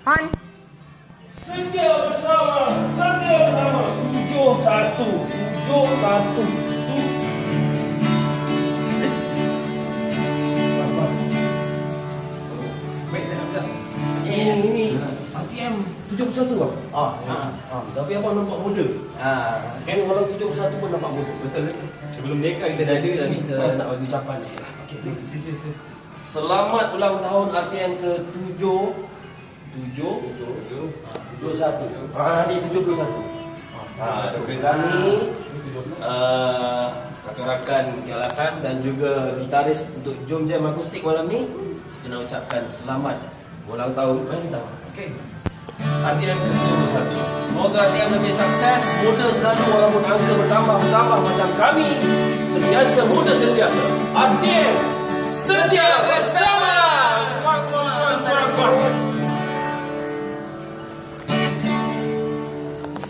Han. Setia bersama, setia bersama. Tujuh satu, tujuh satu. Yang ini ATM 71 bang? Ah, ya. ah, ah. Tapi abang nampak muda ah. Kan orang 71 pun nampak muda Betul Sebelum mereka kita dah ada kita nak bagi ucapan sikit okay. Selamat ulang tahun RTM ke tujuh. Ah ni tujuh puluh satu. Ah, ah kami ah, rakan-rakan kelakan dan juga gitaris untuk Jom Jam Akustik malam ni kena ucapkan selamat ulang tahun. Kan kita okey. Hati yang ke-21 semoga dia lebih sukses. Muda selalu walaupun angka bertambah bertambah macam kami. Sentiasa muda sentiasa. Hati sentiasa